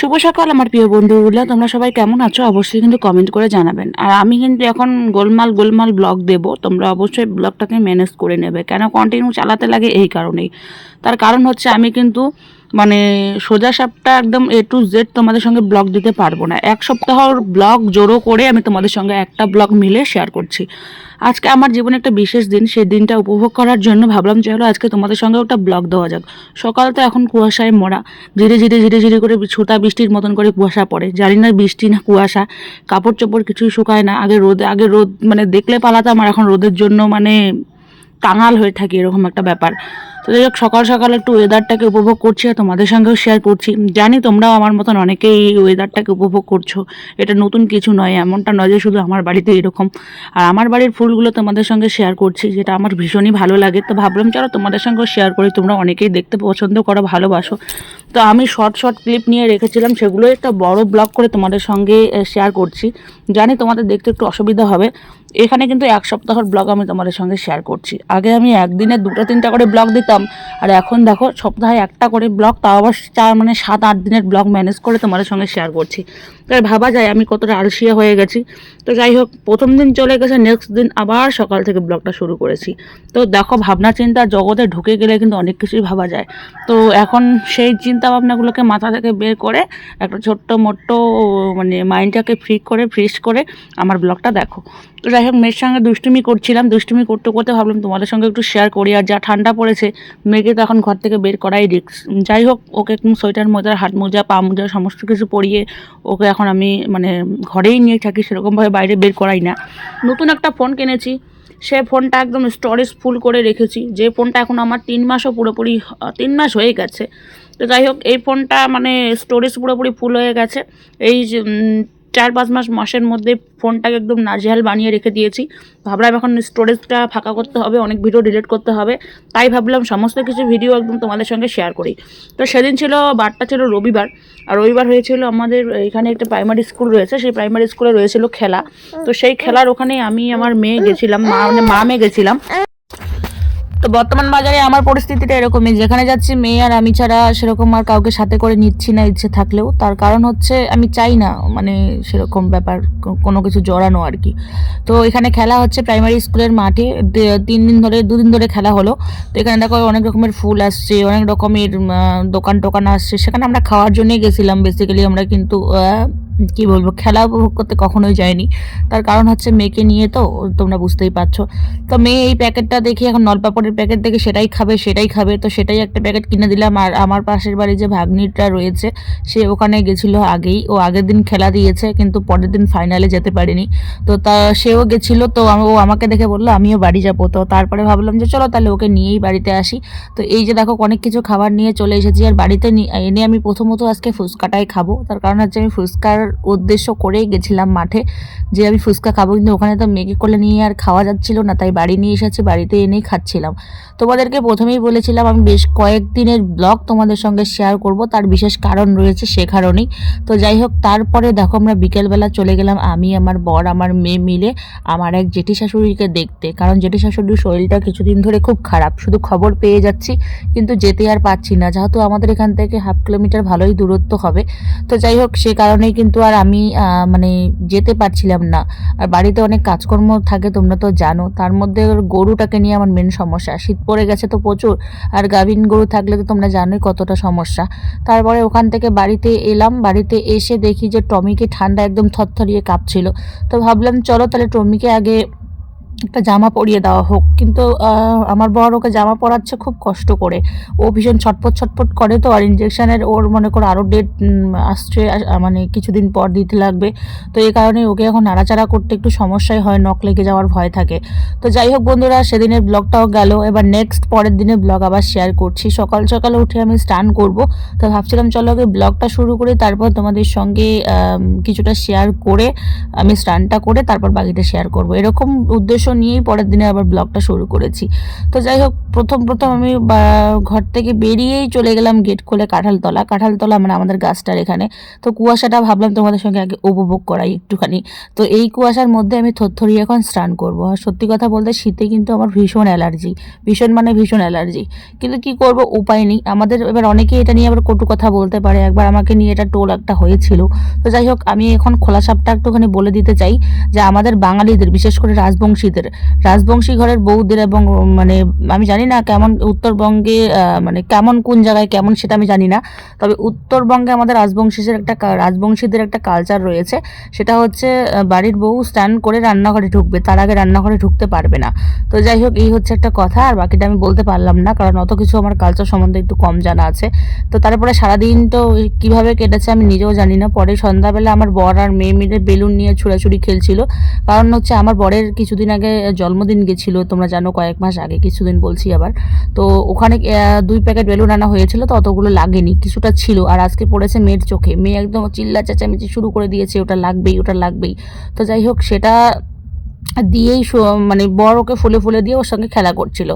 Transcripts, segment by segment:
শুভ সকাল, আমার প্রিয় বন্ধুগুলো তোমরা সবাই কেমন আছো? অবশ্যই কিন্তু কমেন্ট করে জানাবেন। আর আমি কিন্তু এখন গোলমাল গোলমাল ব্লগ দেব। তোমরা অবশ্যই ব্লগটাকে ম্যানেজ করে নেবে। কেন কন্টিনিউ চালাতে লাগে এই কারণেই। তার কারণ হচ্ছে আমি কিন্তু মানে সোজা সাপটা একদম এ টু জেড তোমাদের সঙ্গে ব্লগ দিতে পারব না। এক সপ্তাহর ব্লগ জোরো করে আমি তোমাদের সঙ্গে একটা ব্লগ মিলে শেয়ার করছি। আজকে আমার জীবনে একটা বিশেষ দিন, সেই দিনটা উপভোগ করার জন্য ভাবলাম চলো আজকে তোমাদের সঙ্গে একটা ব্লগ দেওয়া যাক। সকাল তো এখন কুয়াশায় মরা, ধীরে ধীরে ধীরে ধীরে করে ছোটা বৃষ্টির মতন করে কুয়াশা পড়ে। জানি না বৃষ্টি না কুয়াশা, কাপড় চোপড় কিছুই শুকায় না। আগে রোদে, আগে রোদ মানে দেখলে পালাতাম আর এখন রোদের জন্য মানে টাঙাল হয়ে থাকি এরকম একটা ব্যাপার। তো যাই হোক, সকাল সকাল একটু ওয়েদারটাকে উপভোগ করছি আর তোমাদের সঙ্গেও শেয়ার করছি। জানি তোমরাও আমার মতন অনেকেই এই ওয়েদারটাকে উপভোগ করছ। এটা নতুন কিছু নয়, এমনটা নয় যে শুধু আমার বাড়িতে এরকম। আর আমার বাড়ির ফুলগুলো তোমাদের সঙ্গে শেয়ার করছি, যেটা আমার ভীষণই ভালো লাগে। তো ভাবলাম, চলো তোমাদের সঙ্গেও শেয়ার করি, তোমরা অনেকেই দেখতে পছন্দ করো, ভালোবাসো। তো আমি শর্ট শর্ট ক্লিপ নিয়ে রেখেছিলাম, সেগুলো একটা বড় ব্লগ করে তোমাদের সঙ্গে শেয়ার করছি। জানি তোমাদের দেখতে একটু অসুবিধা হবে। এখানে কিন্তু এক সপ্তাহের ব্লগ আমি তোমাদের সঙ্গে শেয়ার করছি। আগে আমি একদিনে দুটো, তিনটা করে ব্লগ দিতাম। আর এখন দেখো, সপ্তাহে একটা করে ব্লগ, তাও আবার চার মানে সাত, আট দিনের ব্লগ ম্যানেজ করে তোমাদের সঙ্গে শেয়ার করছি। তাই ভাবা যায়, আমি কতটা আলসিয়া হয়ে গেছি। তো যাই হোক, প্রথম দিন চলে গেছে নেক্সট দিন আবার সকাল থেকে ব্লগটা শুরু করেছি। তো দেখো, ভাবনা চিন্তা জগতে ঢুকে গেলে কিন্তু অনেক কিছুই ভাবা যায়। তো এখন সেই চিন্তা ভাবনাগুলোকে মাথা থেকে বের করে, একটা ছোট্ট মোট্ট মানে মাইন্ডটাকে ফ্রি করে ফ্রিজ করে আমার ব্লগটা দেখো। তো যাই হোক, মেয়ের সঙ্গে দুষ্টুমি করছিলাম। দুষ্টুমি করতে করতে ভাবলাম তোমাদের সঙ্গে একটু শেয়ার করি। আর যা ঠান্ডা পড়েছে মেয়েকে তো এখন ঘর থেকে বের করাই রিক্স যাই হোক, ওকে সোয়েটার, মোজা, হাত মোজা, পা মোজা, সমস্ত কিছু পরিয়ে ওকে এখন আমি মানে ঘরেই নিয়ে থাকি, সেরকমভাবে বাইরে বের করাই না। নতুন একটা ফোন কিনেছি, সে ফোনটা একদম স্টোরেজ ফুল করে রেখেছি। যে ফোনটা এখন আমার তিন মাসও পুরোপুরি, তিন মাস হয়ে গেছে। তো যাই হোক, এই ফোনটা মানে স্টোরেজ পুরোপুরি ফুল হয়ে গেছে। এই চার পাঁচ মাস মাসের মধ্যে ফোনটাকে একদম নাজেহাল বানিয়ে রেখে দিয়েছি। ভাবলাম এখন স্টোরেজটা ফাঁকা করতে হবে, অনেক ভিডিও ডিলিট করতে হবে। তাই ভাবলাম সমস্ত কিছু ভিডিও একদম তোমাদের সঙ্গে শেয়ার করি। তো সেদিন ছিল, বারটা ছিল রবিবার। আর রবিবার হয়েছিল আমাদের এখানে একটা প্রাইমারি স্কুল রয়েছে, সেই প্রাইমারি স্কুলে রয়েছিল খেলা। তো সেই খেলার ওখানে আমি আমার মেয়ে গেছিলাম, মা মানে মা মেয়ে গেছিলাম। তো বর্তমান বাজারে আমার পরিস্থিতিটা এরকমই। যেখানে যাচ্ছি, মেয়ে আর আমি ছাড়া সেরকম আর কাউকে সাথে করে নিচ্ছি না ইচ্ছে থাকলেও। তার কারণ হচ্ছে, আমি চাই না মানে সেরকম ব্যাপার কোনো কিছু জড়ানো আর কি। তো এখানে খেলা হচ্ছে প্রাইমারি স্কুলের মাঠে। তিন দিন ধরে, দুদিন ধরে খেলা হলো। তো এখানে দেখো অনেক রকমের ফুল আসছে, অনেক রকমের দোকান টোকান আসছে। সেখানে আমরা খাওয়ার জন্যই গেছিলাম বেসিক্যালি আমরা কিন্তু কি বলব, খেলা উপভোগ করতে কখনোই যায়নি। তার কারণ হচ্ছে মেয়েকে নিয়ে তো, তোমরা বুঝতেই পারছ। তো মেয়ে এই প্যাকেটটা দেখি, এখন নলপাপড়ের প্যাকেট দেখে সেটাই খাবে সেটাই খাবে। তো সেটাই একটা প্যাকেট কিনে দিলাম। আর আমার পাশের বাড়ি যে ভাগ্নিটা রয়েছে, সে ওখানে গেছিল আগেই। ও আগের দিন খেলা দিয়েছে, কিন্তু পরের দিন ফাইনালে যেতে পারেনি। তো তা, সেও গেছিল। তো ও আমাকে দেখে বলল, আমিও বাড়ি যাব। তো তারপরে ভাবলাম যে, চলো তাহলে ওকে নিয়েই বাড়িতে আসি। তো এই যে দেখো, অনেক কিছু খাবার নিয়ে চলে এসেছি। আর বাড়িতে এনে আমি প্রথমত আজকে ফুচকাটাই খাব। তার কারণ হচ্ছে আমি ফুচকার উদ্দেশ্য করেই গেছিলাম মাঠে, যে আমি ফুচকা খাব। কিন্তু ওখানে তো মেয়েকে কোলে নিয়ে আর খাওয়া যাচ্ছিল না, তাই বাড়ি নিয়ে এসেছি, বাড়িতে এনেই খাচ্ছিলাম। তোমাদেরকে প্রথমেই বলেছিলাম, আমি বেশ কয়েকদিনের ব্লগ তোমাদের সঙ্গে শেয়ার করব, তার বিশেষ কারণ রয়েছে সে কারণেই। তো যাই হোক, তারপরে দেখো, আমরা বিকেলবেলা চলে গেলাম, আমি, আমার বর, আমার মেয়ে মিলে, আমার এক জেঠি শাশুড়িকে দেখতে। কারণ জেঠি শাশুড়ির শরীরটা কিছুদিন ধরে খুব খারাপ, শুধু খবর পেয়ে যাচ্ছি, কিন্তু যেতে আর পাচ্ছি না। যেহেতু আমাদের এখান থেকে হাফ কিলোমিটার ভালোই দূরত্ব হবে। তো যাই হোক, সে কারণেই কিন্তু আর আমি মানে যেতে পারছিলাম না। আর বাড়িতে অনেক কাজকর্ম থাকে, তোমরা তো জানো। তার মধ্যে গরুটাকে নিয়ে আমার মেন সমস্যা। শীত পড়ে গেছে তো প্রচুর। আর গাভিন গরু থাকলে তো তোমরা জানোই কতটা সমস্যা। তারপরে ওখান থেকে বাড়িতে এলাম। বাড়িতে এসে দেখি যে টমিকে ঠান্ডা একদম থরথরিয়ে কাঁপছিল। তো ভাবলাম, চলো তাহলে টমিকে আগে একটা জামা পরিয়ে দেওয়া হোক। কিন্তু আমার বর ওকে জামা পরাচ্ছে খুব কষ্ট করে। ও ভীষণ ছটপট ছটপট করে তো, আর ইঞ্জেকশনের ওর মনে করো আরও ডেট আসছে মানে কিছুদিন পর দিতে লাগবে। তো এই কারণে ওকে এখন নাড়াচাড়া করতে একটু সমস্যাই হয় নখ লেগে যাওয়ার ভয় থাকে। তো যাই হোক বন্ধুরা, সেদিনের ব্লগটাও গেল। এবার নেক্সট পরের দিনের ব্লগ আবার শেয়ার করছি। সকাল সকালে উঠে আমি স্নান করব। তো ভাবছিলাম, চলো আগে ব্লগটা শুরু করি, তারপর তোমাদের সঙ্গে কিছুটা শেয়ার করে আমি স্নানটা করে তারপর বাকিটা শেয়ার করব। এরকম উদ্দেশ্য নিয়েই পরের দিনে আবার ব্লগটা শুরু করেছি। তো যাই হোক, প্রথম প্রথম আমি ঘর থেকে বেরিয়েই চলে গেলাম গেট খুলে কাঁঠালতলা। কাঁঠালতলা মানে আমাদের গাছটার এখানে। তো কুয়াশাটা ভাবলাম তোমাদের সঙ্গে আগে উপভোগ করাই একটুখানি। তো এই কুয়াশার মধ্যে আমি থরথরিয়ে এখন স্নান করব। আর সত্যি কথা বলতে শীতে কিন্তু আমার ভীষণ অ্যালার্জি। ভীষণ মানে ভীষণ অ্যালার্জি। কিন্তু কি করব, উপায় নেই। আমাদের এবার অনেকেই এটা নিয়ে আবার কটু কথা বলতে পারে। একবার আমাকে নিয়ে এটা টোল একটা হয়েছিল। তো যাই হোক, আমি এখন খোলা সাপটা একটুখানি বলে দিতে চাই যে আমাদের বাঙালিদের, বিশেষ করে রাজবংশীদের রাজবংশী ঘরের বউদের এবং মানে আমি জানি না কেমন উত্তরবঙ্গে মানে কেমন কোন জায়গায় কেমন সেটা আমি জানি না। তবে উত্তরবঙ্গে আমাদের রাজবংশীদের একটা রাজবংশীদের একটা কালচার রয়েছে। সেটা হচ্ছে বাড়ির বউ স্ট্যান্ড করে রান্নাঘরে ঢুকবে, তার আগে রান্নাঘরে ঢুকতে পারবে না। তো যাই হোক, এই হচ্ছে একটা কথা, আর বাকিটা আমি বলতে পারলাম না, কারণ অত কিছু আমার কালচার সম্বন্ধে একটু কম জানা আছে। তো তারপরে সারাদিন তো কীভাবে কেটেছে আমি নিজেও জানি না। পরে সন্ধ্যাবেলা আমার বর আর মেয়ে মিলে বেলুন নিয়ে ছুড়াছুড়ি খেলছিল। কারণ হচ্ছে আমার বরের কিছুদিন আগে জন্মদিন গেছিল, তোমরা জানো কয়েক মাস আগে, কিছুদিন বলছি আবার। তো ওখানে দুই প্যাকেট বেলুন আনা হয়েছিল, তো অতগুলো লাগেনি, কিছুটা ছিল। আর আজকে পড়েছে মেয়ের চোখে। মেয়ে একদম চিল্লা চেঁচামেচি শুরু করে দিয়েছে, ওটা লাগবেই ওটা লাগবেই। তো যাই হোক, সেটা দিয়েই মানে বড় ওকে ফুলে ফুলে দিয়ে ওর সঙ্গে খেলা করছিল।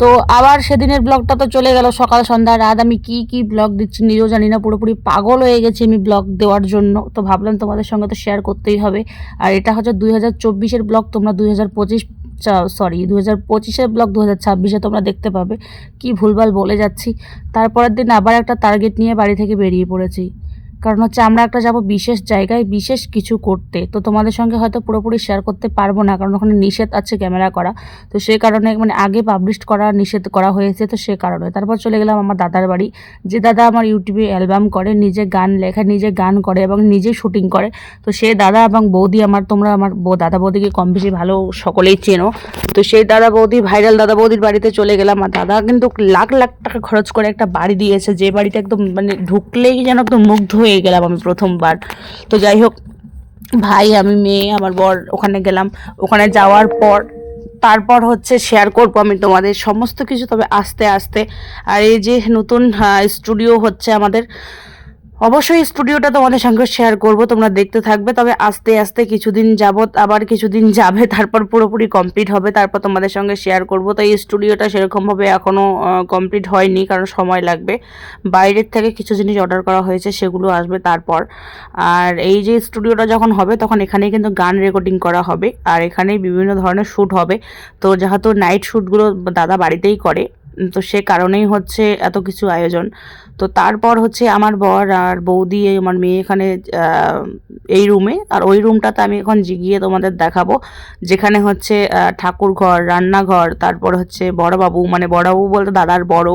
তো আবার সেদিনের ব্লগটা তো চলে গেল সকাল সন্ধ্যা রাত। আমি কি কি ব্লগ দিচ্ছি নিজেও জানি না, পুরোপুরি পাগল হয়ে গেছি আমি ব্লগ দেওয়ার জন্য। তো ভাবলাম তোমাদের সঙ্গে তো শেয়ার করতেই হবে। আর এটা হচ্ছে দুই হাজার চব্বিশের ব্লগ তোমরা দুই হাজার পঁচিশ সরি দু হাজার পঁচিশের ব্লগ দু হাজার ছাব্বিশে তোমরা দেখতে পাবে। কি ভুলভাল বলে যাচ্ছি। তারপরের দিন আবার একটা টার্গেট নিয়ে বাড়ি থেকে বেরিয়ে পড়েছি। কারণ হচ্ছে আমরা একটা যাব বিশেষ জায়গায় বিশেষ কিছু করতে। তো তোমাদের সঙ্গে হয়তো পুরোপুরি শেয়ার করতে পারব না, কারণ ওখানে নিষেধ আছে ক্যামেরা করা। তো সেই কারণে মানে আগে পাবলিশ করা, নিষেধ করা হয়েছে তো সে কারণে। তারপর চলে গেলাম আমার দাদার বাড়ি, যে দাদা আমার ইউটিউবে অ্যালবাম করে, নিজে গান লেখা, নিজে গান করে এবং নিজে শুটিং করে। তো সেই দাদা এবং বৌদি আমার, তোমরা আমার দাদা বৌদিকে কম বেশি ভালো সকলেই চেনো। তো সেই দাদা বৌদি ভাইরাল দাদা বৌদির বাড়িতে চলে গেলাম। আর দাদা কিন্তু লাখ লাখ টাকা খরচ করে একটা বাড়ি দিয়েছে, যে বাড়িতে একদম মানে ঢুকলেই যেন একদম মুগ্ধ হয়ে গেলাম আমি প্রথমবার। তো যাই হোক ভাই, আমি, মেয়ে, আমার বর ওখানে গেলাম। ওখানে যাওয়ার পর, তারপর হচ্ছে শেয়ার করব আমি তোমাদের সমস্ত কিছু। তবে আস্তে আস্তে, আর এই যে নতুন স্টুডিও হচ্ছে আমাদের অবশ্যই স্টুডিওটা তোমাদের সঙ্গে শেয়ার করব, তোমরা দেখতে থাকবে, তবে আস্তে আস্তে কিছুদিন যাবত আবার কিছুদিন যাবে, তারপর পুরোপুরি কমপ্লিট হবে, তারপর তোমাদের সঙ্গে শেয়ার করব। তো এই স্টুডিওটা সেরকমভাবে এখনও কমপ্লিট হয়নি, কারণ সময় লাগবে। বাইরের থেকে কিছু জিনিস অর্ডার করা হয়েছে, সেগুলো আসবে তারপর। আর এই যে স্টুডিওটা যখন হবে, তখন এখানেই কিন্তু গান রেকর্ডিং করা হবে, আর এখানেই বিভিন্ন ধরনের শ্যুট হবে। তো যেহেতু নাইট শ্যুটগুলো দাদা বাড়িতেই করে তো সে কারণেই হচ্ছে এত কিছু আয়োজন। তো তারপর হচ্ছে আমার বর আর বৌদি আমার মেয়ে এখানে এই রুমে আর ওই রুমটাতে আমি এখন জিগিয়ে তোমাদের দেখাবো। যেখানে হচ্ছে ঠাকুর ঘর, রান্নাঘর, তারপর হচ্ছে বড়বাবু মানে বড়বাবু বলতে দাদার বড়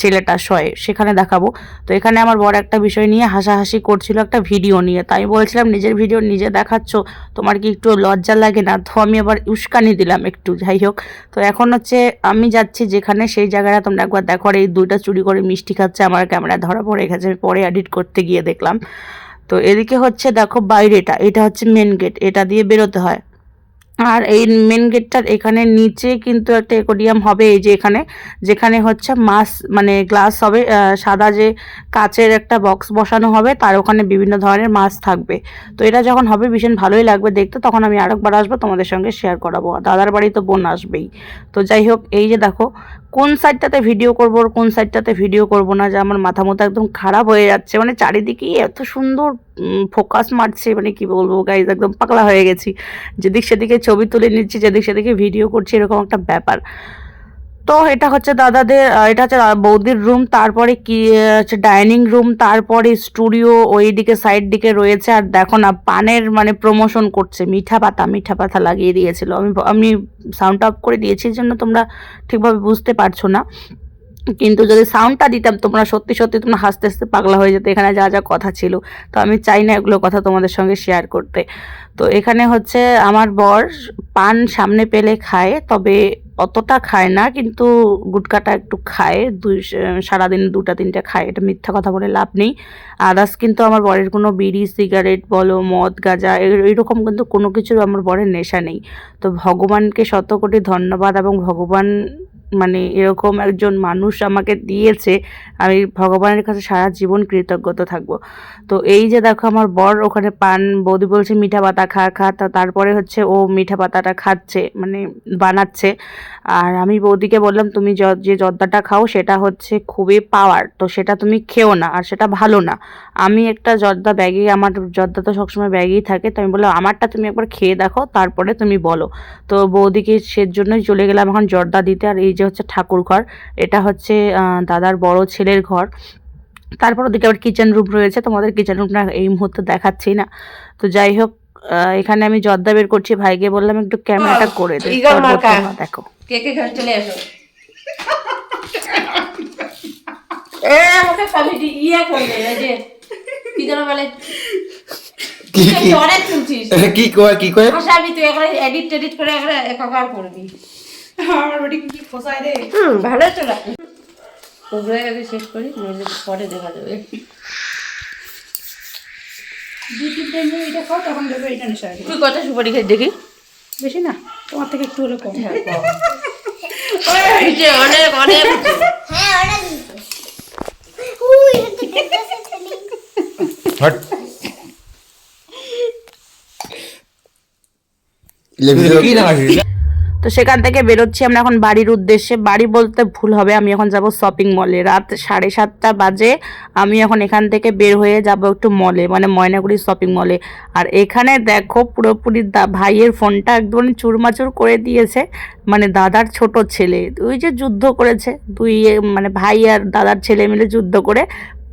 ছেলেটা শয়ে সেখানে দেখাবো। তো এখানে আমার বড় একটা বিষয় নিয়ে হাসাহাসি করছিল, একটা ভিডিও নিয়ে। তাই বলছিলাম, নিজের ভিডিও নিজে দেখাচ্ছ, তোমার কি একটু লজ্জা লাগে না? তো আমি আবার উস্কানি দিলাম একটু, যাই হোক। তো এখন হচ্ছে আমি যাচ্ছি যেখানে সেই জায়গাটা তোমরা একবার দেখো আর এই দুইটা চুরি করে মিষ্টি খাচ্ছে, আমার ক্যামেরা ধরা পড়ে গেছে, আমি পরে এডিট করতে গিয়ে দেখলাম। তো এদিকে হচ্ছে দেখো বাইরেটা, এটা হচ্ছে মেন গেট এটা দিয়ে বেরোতে হয়। আর এই মেন গেটটার এখানে নিচে কিন্তু একটা একোডিয়াম হবে, এই যে এখানে। যেখানে হচ্ছে মাছ মানে গ্লাস হবে সাদা যে কাচের একটা বক্স বসানো হবে, তার ওখানে বিভিন্ন ধরনের মাছ থাকবে। তো এটা যখন হবে, ভীষণ ভালোই লাগবে দেখতে। তখন আমি আরেকবার আসব, তোমাদের সঙ্গে শেয়ার করাবো। দাদার বাড়ি তো বোন আসবেই। তো যাই হোক, এই যে দেখো, কোন সাইডটাতে ভিডিও করব আর কোন সাইডটাতে ভিডিও করব না, যে আমার মাথা মতো একদম খারাপ হয়ে যাচ্ছে। মানে চারিদিকেই এত সুন্দর ফোকাস মারছে মানে কি বলব গাইজ একদম পাগলা হয়ে গেছি। যেদিক সেদিকে ছবি তুলে নিচ্ছি, যেদিক সেদিকে ভিডিও করছি, এরকম একটা ব্যাপার। তো এটা হচ্ছে দাদাদের এটা হচ্ছে বৌদির রুম তারপরে কি হচ্ছে ডাইনিং রুম তারপরে স্টুডিও ওই দিকে সাইড দিকে রয়েছে, আর দেখো না, পানের মানে প্রমোশন করছে, মিঠা পাতা মিঠা পাতা লাগিয়ে দিয়েছিল। আমি আমি সাউন্ড অফ করে দিয়েছি জন্য তোমরা ঠিকভাবে বুঝতে পারছ না। কিন্তু যদি সাউন্ডটা দিতাম, তোমরা সত্যি সত্যি তোমরা হাসতে হাসতে পাগলা হয়ে যেত। এখানে যা যা কথা ছিল। তো আমি চাই না এগুলো কথা তোমাদের সঙ্গে শেয়ার করতে। তো এখানে হচ্ছে আমার বর পান সামনে পেলে খায়, তবে অতটা খায় না, কিন্তু গুটকাটা একটু খায়। দুই সারাদিন দুটা, তিনটা খায়। এটা মিথ্যা কথা বলে লাভ নেই। আদার্স কিন্তু আমার বরের কোনো বিড়ি সিগারেট বলো, মদ, গাঁজা এ- এরকম কিন্তু কোনো কিছুর আমার বরের নেশা নেই। তো ভগবানকে শত কোটি ধন্যবাদ এবং ভগবান মানে এরকম একজন মানুষ আমাকে দিয়েছে, আমি ভগবানের কাছে সারা জীবন কৃতজ্ঞতা থাকব। তো এই যে দেখো আমার বর ওখানে পান, বৌদি বলছে মিঠা পাতা খা খা তারপরে হচ্ছে ও মিঠা পাতাটা খাচ্ছে মানে বানাচ্ছে। আর আমি বৌদিকে বললাম, তুমি যে জর্দাটা খাও সেটা হচ্ছে খুবই পাওয়ার তো সেটা তুমি খেও না, আর সেটা ভালো না। আমি একটা জর্দা ব্যাগে, আমার জর্দা তো সবসময় ব্যাগেই থাকে, তো আমি বললাম, আমারটা তুমি একবার খেয়ে দেখো, তারপরে তুমি বলো। তো বৌদিকে সের জন্যই চলে গেলাম এখন জর্দা দিতে, আর এই যে হচ্ছে ঠাকুর ঘর এটা হচ্ছে দাদার বড় ছেলের ঘর। তারপর ওদিকে আবার কিচেন রুম রয়েছে তোমাদের কিচেন রুমটা এই মুহূর্তে দেখাচ্ছি না। তো যাই হোক এখানে আমি জর্দা বের করছি ভাইকে বললাম একটু ক্যামেরাটা করে দে। দেখো। কে কে ঘরে চলে আসো এ আমাকে কমিটি ইয়ে করবে এই যে কি যেন বলে? কি কি? তুই কয় কি কয়? হাসাবি তুই একবার এডিট টেডিট করে একবার একাকার করবি আমার বেটি কি ফসায় রে? হুম ভালো চলে ওগুলো আগে শেষ করি নইলে পরে দেখা যাবে। দুই তিনটে নিয়ে এটা খাও তখন দেখবে এটা নেশা তুই কত সুপারি খাই দেখি? বেশি না তোমার থেকে একটু হলে কম। এই যে অনেক অনেক। হট। কি না তো সেখান থেকে বেরোচ্ছি আমরা এখন বাড়ির উদ্দেশ্যে। বাড়ি বলতে ভুল হবে, আমি এখন যাব শপিং মলে রাত সাড়ে সাতটা বাজে, আমি এখন এখান থেকে বের হয়ে যাব একটু মলে মানে ময়নাগুড়ি শপিং মলে আর এখানে দেখো পুরোপুরি দা- ভাইয়ের ফোনটা একদম চুরমাচুর করে দিয়েছে মানে দাদার ছোট ছেলে। ওই যে যুদ্ধ করেছে, দুই মানে ভাই আর দাদার ছেলে মিলে যুদ্ধ করে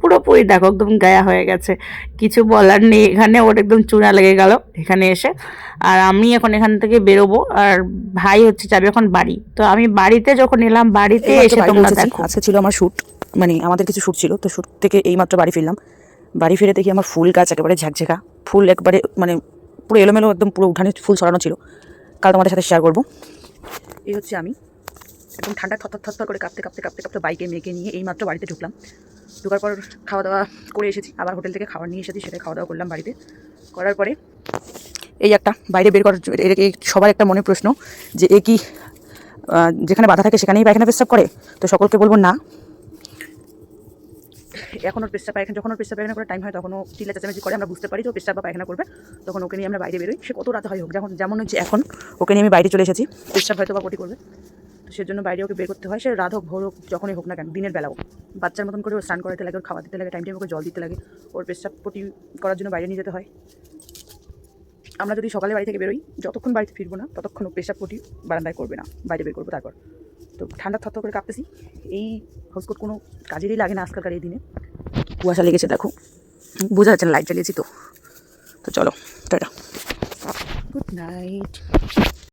পুরোপুরি দেখো একদম গায়া হয়ে গেছে। কিছু বলার নেই এখানে ওর একদম চূড়া লেগে গেল এখানে এসে। আর আমি এখন এখান থেকে বেরোবো আর ভাই হচ্ছে যাবে এখন বাড়ি। তো আমি বাড়িতে যখন এলাম বাড়িতে এসে তোমরা দেখো। আজকে ছিল আমার শ্যুট মানে আমাদের কিছু শ্যুট ছিল তো শ্যুট থেকে এইমাত্র বাড়ি ফিরলাম। বাড়ি ফিরে দেখি আমার ফুল গাছ একেবারে ঝাঁকঝেকা ফুল একবারে মানে পুরো এলোমেলো একদম পুরো উঠানে ফুল ছড়ানো ছিল। কাল তোমাদের সাথে শেয়ার করব। এই হচ্ছে আমি। একদম ঠান্ডা থর থর করে কাঁপতে কাঁপতে কাঁপতে কাঁপতে বাইকে মেয়েকে নিয়ে এইমাত্র বাড়িতে ঢুকলাম। ঢোকার পর খাওয়া দাওয়া করে এসেছি, আবার হোটেল থেকে খাবার নিয়ে এসেছি সেটা খাওয়া দাওয়া করলাম বাড়িতে। করার পরে এই একটা বাইরে বের করার এর- সবার একটা মনে প্রশ্ন যে, এ কি যেখানে বাধা থাকে সেখানেই পায়খানা পেশাব করে? তো সকলকে বলব না। এখন ওর পেশাব পায়খানা, যখন ওর পেশাব পায়খানা করার টাইম হয় তখন ও চিল্লা চেঁচামেচি করে, আমরা বুঝতে পারি যে ও বা পায়খানা করবে। তখন ওকে নিয়ে আমরা বাইরে বেরোই। সে কত রাতে হয় হোক, যেমন যেমন হচ্ছে এখন, ওকে নিয়ে আমি বাইরে চলে এসেছি। পেশাব হয়তো বা করবে। তো সেজন্য বাইরে ওকে বের করতে হয়। সে রাত হোক, ভোর হোক, যখনই হোক না কেন, দিনের বেলা হোক। বাচ্চার মতন করে ওর স্নান করাতে লাগে, ওর খাওয়া দিতে লাগে টাইম টাইম ওকে জল দিতে লাগে, ওর পেশাব পটি করার জন্য বাইরে নিয়ে যেতে হয়। আমরা যদি সকালে বাড়ি থেকে বেরোই, যতক্ষণ বাড়িতে ফিরবো না, ততক্ষণ ও পেশাব পটি বারান্দায় করবে না, বাইরে বের করব তারপর। তো ঠান্ডা থর করে কাঁপতেছি। এই হাউসকোট কোনো কাজেরই লাগে না আজকালকার এই দিনে। কুয়াশা লেগেছে, দেখো। বোঝা যাচ্ছে না লাইট জ্বালিয়েছি তো। তো চলো, টাটা। Good night